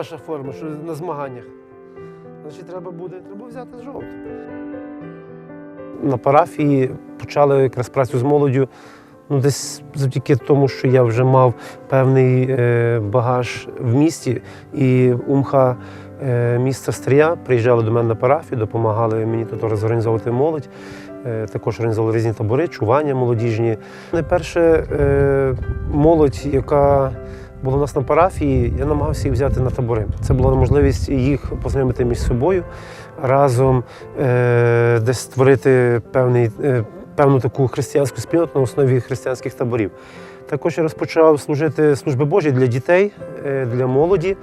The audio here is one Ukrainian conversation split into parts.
Наша форма, що на змаганнях. Значить, треба буде, треба взяти жовту. На парафії почали якраз працю з молоддю. Ну, десь завдяки тому, що я вже мав певний е, багаж в місті, і умха е, міста Стрия приїжджали до мене на парафію, допомагали мені тут розорганізовувати молодь. Е, також організовували різні табори, чування молодіжні. Найперше, е, молодь, яка була у нас на парафії, я намагався їх взяти на табори. Це була можливість їх познайомити між собою, разом е, десь створити певний, е, певну таку християнську спільноту на основі християнських таборів. Також я розпочав служити служби Божі для дітей, е, для молоді.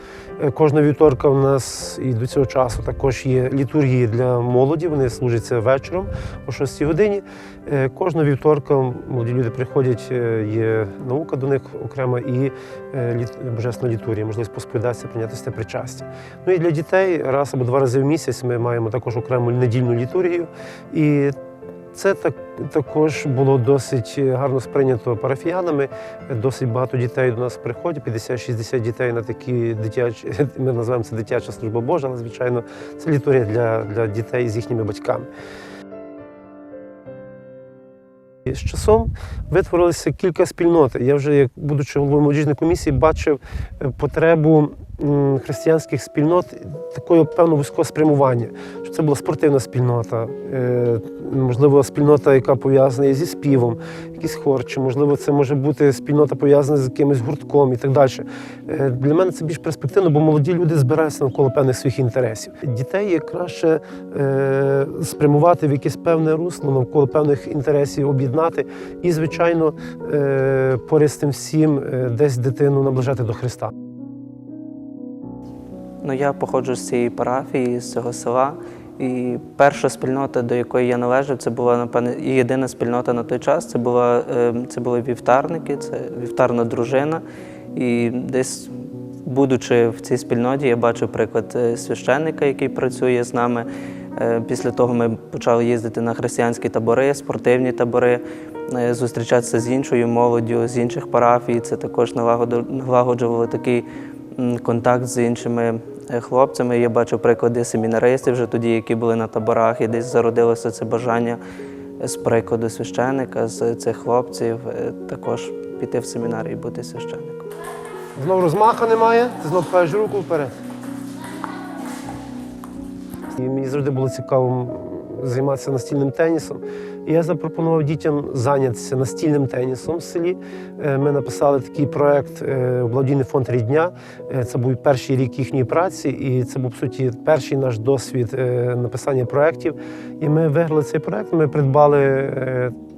Е, Кожного вівторка у нас і до цього часу також є літургії для молоді. Вони служаться вечором о 6 годині. Е, Кожного вівторка молоді люди приходять, є наука до них окрема і божественна літургія, можливість посповідатися, прийняти сте причастя. Ну і для дітей раз або два рази в місяць ми маємо також окрему недільну літургію. І це так, також було досить гарно сприйнято парафіянами. Досить багато дітей до нас приходять, 50-60 дітей на такі дитячі, ми називаємо це дитяча служба Божа, але звичайно це літургія для, для дітей з їхніми батьками. З часом витворилося кілька спільнот. Я вже, як будучи головою молодіжної комісії, бачив е, потребу християнських спільнот такого певного вузького спрямування. Що це була спортивна спільнота, е, можливо, спільнота, яка пов'язана зі співом, якийсь хор, чи можливо, це може бути спільнота пов'язана з якимось гуртком і так далі. Е, Для мене це більш перспективно, бо молоді люди збираються навколо певних своїх інтересів. Дітей є краще е, спрямувати в якесь певне русло, навколо певних інтересів об'єднати. І, звичайно, поряд з тим всім десь дитину наближати до Христа. Ну, я походжу з цієї парафії, з цього села. І перша спільнота, до якої я належав, це була, напевне, і єдина спільнота на той час. Це, була, е, це були вівтарники, це вівтарна дружина. І десь, будучи в цій спільноті, я бачив приклад е, священника, який працює з нами. Е, Після того ми почали їздити на християнські табори, спортивні табори, зустрічатися з іншою молоддю, з інших парафій. Це також налагоджувало такий контакт з іншими хлопцями. Я бачу приклади семінаристів вже тоді, які були на таборах, і десь зародилося це бажання з прикладу священика, з цих хлопців, е, також піти в семінар і бути священником. Знову розмаха немає, ти знов пхаєш руку вперед. І мені завжди було цікаво займатися настільним тенісом. І я запропонував дітям зайнятися настільним тенісом в селі. Е, Ми написали такий проект е, благодійний фонд Рідня. Е, Це був перший рік їхньої праці, і це був, по суті, перший наш досвід написання проєктів. І ми виграли цей проект. Ми придбали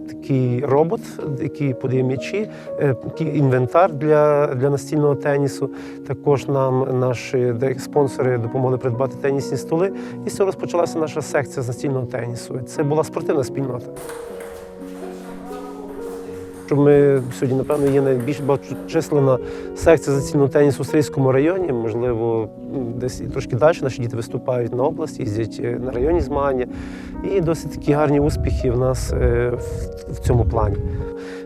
такий робот, який подає м'ячі, е, такий інвентар для, для настільного тенісу. Також нам наші спонсори допомогли придбати тенісні столи. І з цього розпочалася наша секція з настільного тенісу. Це була спортивна спільнота. Що Ми сьогодні, напевно, є найбільш багаточислена секція зацільного тенісу в Стрийському районі. Можливо, десь і трошки далі наші діти виступають на області, їздять е, на районні змагання. І досить такі гарні успіхи в нас е, в цьому плані.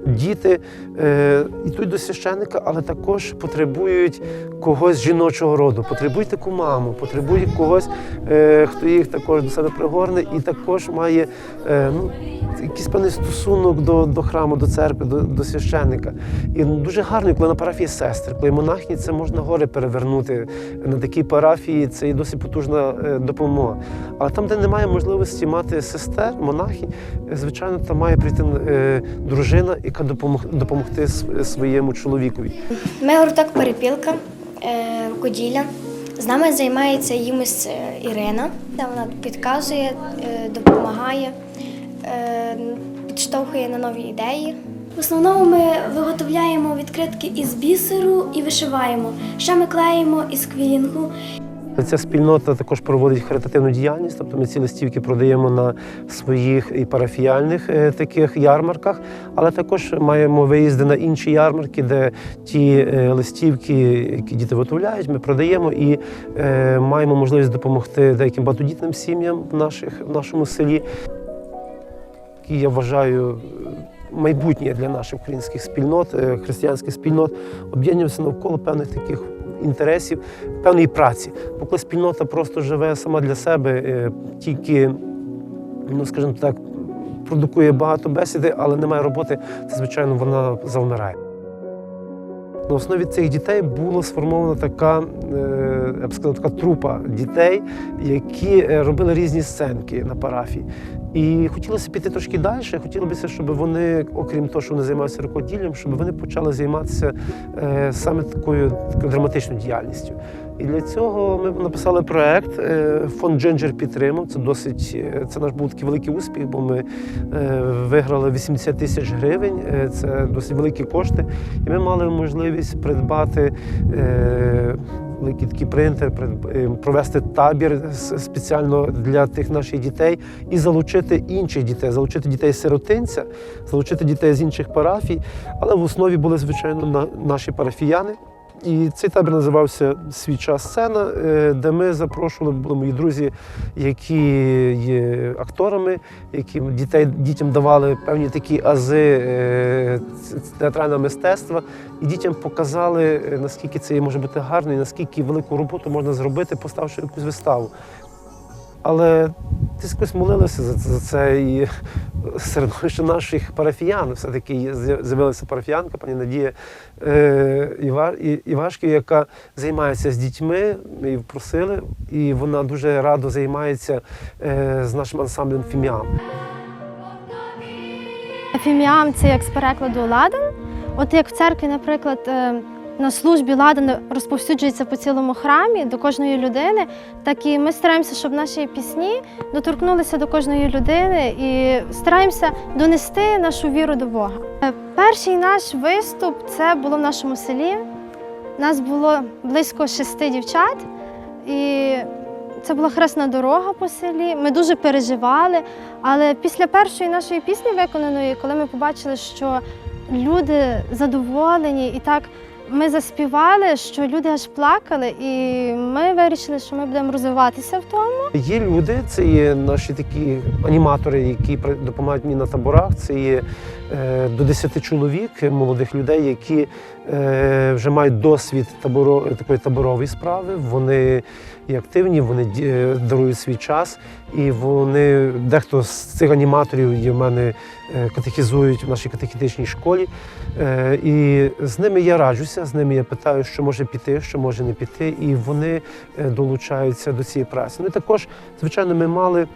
Діти е, йдуть до священника, але також потребують когось жіночого роду, потребують таку маму, потребують когось, е, хто їх також до себе пригорне, і також має е, ну, якийсь певний стосунок до, до храму, до церкви, до, до священника. І дуже гарно, коли на парафії сестри, коли монахні, це можна гори перевернути. На такій парафії це і досить потужна е, допомога. Але там, де немає можливості мати сестер, монахи, е, звичайно, там має прийти е, дружина, яка допомог, допомогти своєму чоловікові. Ми гурток перепілка, е, рукоділля. З нами займається їмось е, Ірина. Вона підказує, е, допомагає, підштовхує на нові ідеї. В основному ми виготовляємо відкритки із бісеру і вишиваємо. Ще ми клеїмо із квілінгу. Ця спільнота також проводить харитативну діяльність, тобто ми ці листівки продаємо на своїх і парафіяльних е, таких ярмарках, але також маємо виїзди на інші ярмарки, де ті е, листівки, які діти виготовляють, ми продаємо і е, маємо можливість допомогти деяким багатодітним сім'ям в, наших, в нашому селі. я вважаю майбутнє для наших українських спільнот, християнських спільнот, об'єднуємося навколо певних таких інтересів, певної праці. Бо коли спільнота просто живе сама для себе, е, тільки, ну скажімо так, продукує багато бесіди, але немає роботи, то звичайно вона завмирає. На основі цих дітей була сформована така, е, я б сказав, така трупа дітей, які е, робили різні сценки на парафії. І хотілося піти трошки далі. Хотілося, щоб вони, окрім того, що вони займаються рукоділлям, щоб вони почали займатися е, саме такою драматичною діяльністю. І для цього ми написали проект. е, Фонд Джинджер підтримав. Це досить е, це наш був такий великий успіх, бо ми е, виграли 80 тисяч гривень. Це досить великі кошти. І ми мали можливість придбати. Великий такий принтер, провести табір спеціально для тих наших дітей і залучити інших дітей, залучити дітей сиротинця, залучити дітей з інших парафій. Але в основі були, звичайно, на- наші парафіяни. І цей табір називався Свій час сцена, е, де ми запрошували були мої друзі, які є акторами, які дітей, дітям давали певні такі ази е, театрального мистецтва, і дітям показали, е, наскільки це може бути гарно, і наскільки велику роботу можна зробити, поставивши якусь виставу. Але ти якось молилися за, за це і середовище наших парафіян. Все-таки з'явилася парафіянка, пані Надія е, Іва- Івашків, яка займається з дітьми. Ми її просили, і вона дуже радо займається е, з нашим ансамблем Фіміам. Фіміам це як з перекладу ладан. От як в церкві, наприклад, е, на службі ладан розповсюджується по цілому храмі до кожної людини, так і ми стараємося, щоб наші пісні доторкнулися до кожної людини і стараємося донести нашу віру до Бога. Е, Перший наш виступ це було в нашому селі. Нас було близько шести дівчат, і це була хресна дорога по селі. Ми дуже переживали. Але після першої нашої пісні виконаної, коли ми побачили, що люди задоволені, і так ми заспівали, що люди аж плакали, і ми вирішили, що ми будемо розвиватися в тому. Є люди, це є наші такі аніматори, які допомагають мені на таборах. Це є е, до 10 чоловік, молодих людей, які е, вже мають досвід таборо, такої таборової справи. Вони і активні, вони е, дарують свій час, і вони дехто з цих аніматорів є в мене е, катехізують в нашій катехітичній школі. Е, І з ними я раджуся, з ними я питаю, що може піти, що може не піти, і вони е, долучаються до цієї праці. Ну і також, звичайно, ми мали.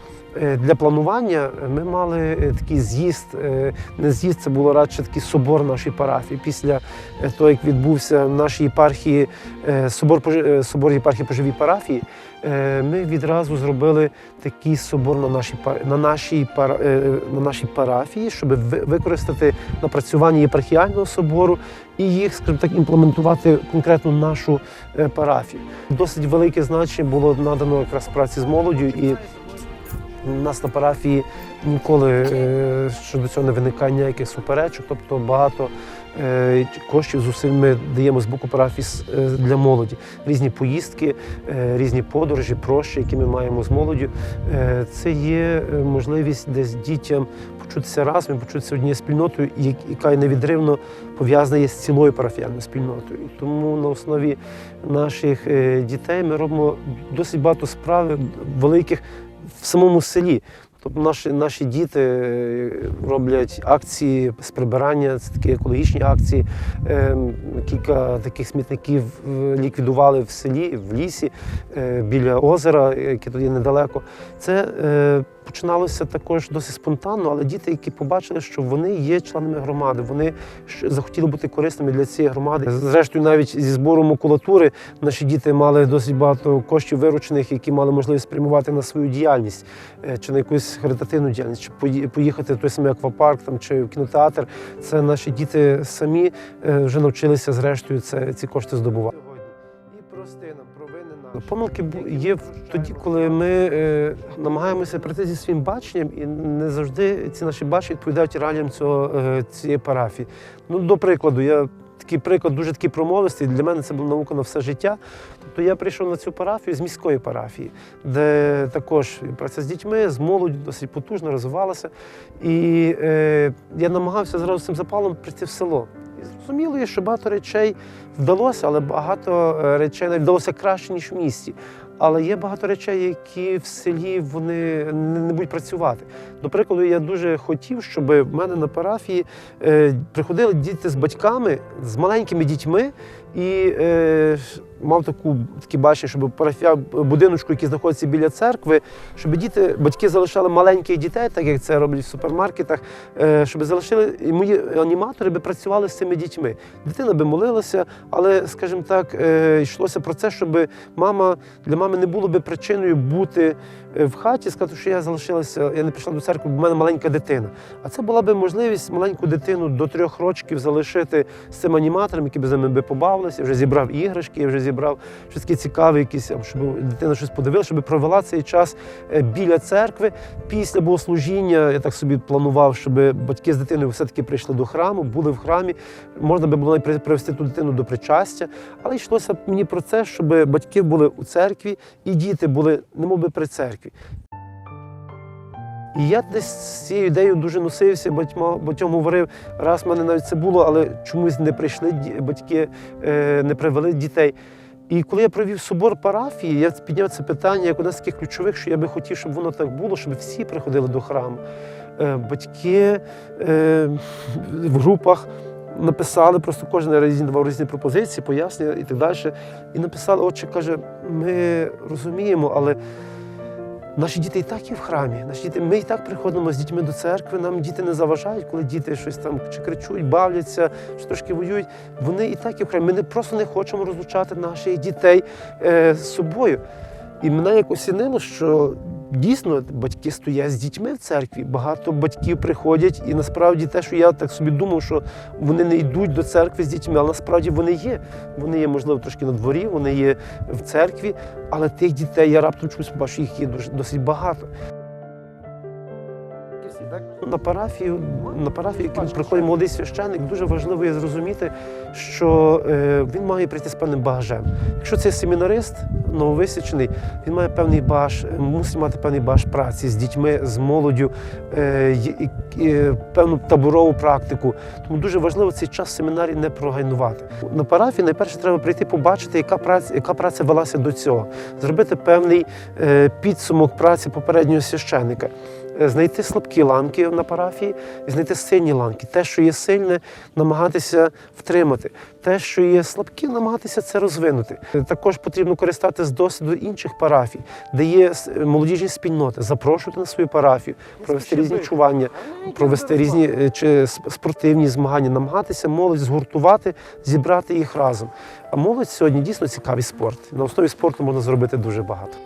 е, Для планування ми мали е, такий з'їзд, е, не з'їзд, це було радше такий собор нашої парафії. Після е, того, як відбувся в нашій єпархії е, собор, е, собор єпархії по живій парафії, е, ми відразу зробили такий собор на нашій, на нашій, е, на нашій парафії, щоб використати напрацювання єпархіального собору і їх, скажімо так, імплементувати конкретно нашу е, парафію. Досить велике значення було надано якраз праці з молоддю, і у нас на парафії ніколи е, щодо цього не виникає ніяких суперечок, тобто багато е, коштів зусиль ми даємо з боку парафії с- е, для молоді. Різні поїздки, е, різні подорожі, прощі, які ми маємо з молоддю. Е, Це є е, можливість десь дітям почутися разом, почутися однією спільнотою, яка невідривно пов'язана є з цілою парафіальною спільнотою. Тому на основі наших е, дітей ми робимо досить багато справ великих в самому селі. Тобто наші, наші діти е, роблять акції з прибирання, це такі екологічні акції. Ем, Кілька таких смітників е, ліквідували в селі, в лісі, е, біля озера, яке тоді недалеко. Це е, починалося також досить спонтанно, але діти, які побачили, що вони є членами громади, вони захотіли бути корисними для цієї громади. Зрештою, навіть зі збору макулатури наші діти мали досить багато коштів виручених, які мали можливість спрямувати на свою діяльність е, чи на якусь харитативну діяльність, чи поїхати в той самий аквапарк там, чи в кінотеатр. Це наші діти самі е, вже навчилися зрештою це, ці кошти здобувати. І. Помилки є тоді, коли ми е, намагаємося прийти зі своїм баченням, і не завжди ці наші бачення відповідають реаліям е, цієї парафії. Ну, до прикладу, я такий приклад дуже такий промовистий. Для мене це була наука на все життя. Тобто я прийшов на цю парафію з міської парафії, де також праця з дітьми, з молоддю досить потужно розвивалася. І е, я намагався зразу з цим запалом прийти в село. І зрозуміло що багато речей вдалося, але багато е, речей навіть вдалося краще, ніж в місті. Але є багато речей, які в селі вони не будуть працювати. До прикладу, я дуже хотів, щоб в мене на парафії е, приходили діти з батьками, з маленькими дітьми, і е, мав таку такі бачення, щоб парафія будиночку, який знаходиться біля церкви, щоб діти, батьки залишали маленьких дітей, так як це роблять в супермаркетах, е, щоб залишили і мої аніматори би працювали з цими дітьми. Дитина би молилася, але, скажімо так, е, йшлося про це, щоб мама для мами не було би причиною бути е, в хаті, сказати, що я залишилася, я не пішла до церкви, бо в мене маленька дитина. А це була би можливість маленьку дитину до трьох років залишити з цим аніматором, який би за ними побавилися, вже зібрав іграшки, я вже зібрав щось таке цікаве, якісь, щоб дитина щось подивилася, щоб провела цей час е, біля церкви. Після богослужіння я так собі планував, щоб батьки з дитиною все-таки прийшли до храму, були в храмі. Можна би було привести ту дитину до причастя. Але йшлося мені про це, щоб батьки були у церкві і діти були немов би при церкві. І я десь з цією ідеєю дуже носився, батькам говорив, раз в мене навіть це було, але чомусь не прийшли батьки, е, не привели дітей. І коли я провів собор парафії, я підняв це питання як одне з таких ключових, що я би хотів, щоб воно так було, щоб всі приходили до храму. Е, Батьки е, в групах написали, просто кожен різні давав різні пропозиції, пояснення і так далі. І написали, отче каже, ми розуміємо, але Наші діти і так є в храмі. Наші діти, ми і так приходимо з дітьми до церкви. Нам діти не заважають, коли діти щось там чи кричуть, бавляться, чи трошки воюють. Вони і так є в храмі. Ми не просто не хочемо розлучати наших дітей е, з собою. І мене як осінило, що дійсно батьки стоять з дітьми в церкві. Багато батьків приходять, і насправді те, що я так собі думав, що вони не йдуть до церкви з дітьми, але насправді вони є. Вони є, можливо, трошки на дворі, вони є в церкві, але тих дітей я раптом чомусь побачу, їх є досить багато. На парафію, на парафію, коли приходить молодий священник, дуже важливо є зрозуміти, що е, він має прийти з певним багажем. Якщо це семінарист нововисячений, він має певний багаж, е, мусить мати певний багаж праці з дітьми, з молоддю, е, певну таборову практику. Тому дуже важливо цей час в семінарі не прогайнувати. На парафії найперше треба прийти побачити, яка праця, яка праця велася до цього, зробити певний е, підсумок праці попереднього священника. Знайти слабкі ланки на парафії, знайти сильні ланки. Те, що є сильне, намагатися втримати. Те, що є слабкі, намагатися це розвинути. Також потрібно користатися з досвіду інших парафій, де є молодіжні спільноти, запрошувати на свою парафію, провести різні чування, провести різні чи спортивні змагання, намагатися молодь згуртувати, зібрати їх разом. А молодь сьогодні дійсно цікавий спорт. На основі спорту можна зробити дуже багато.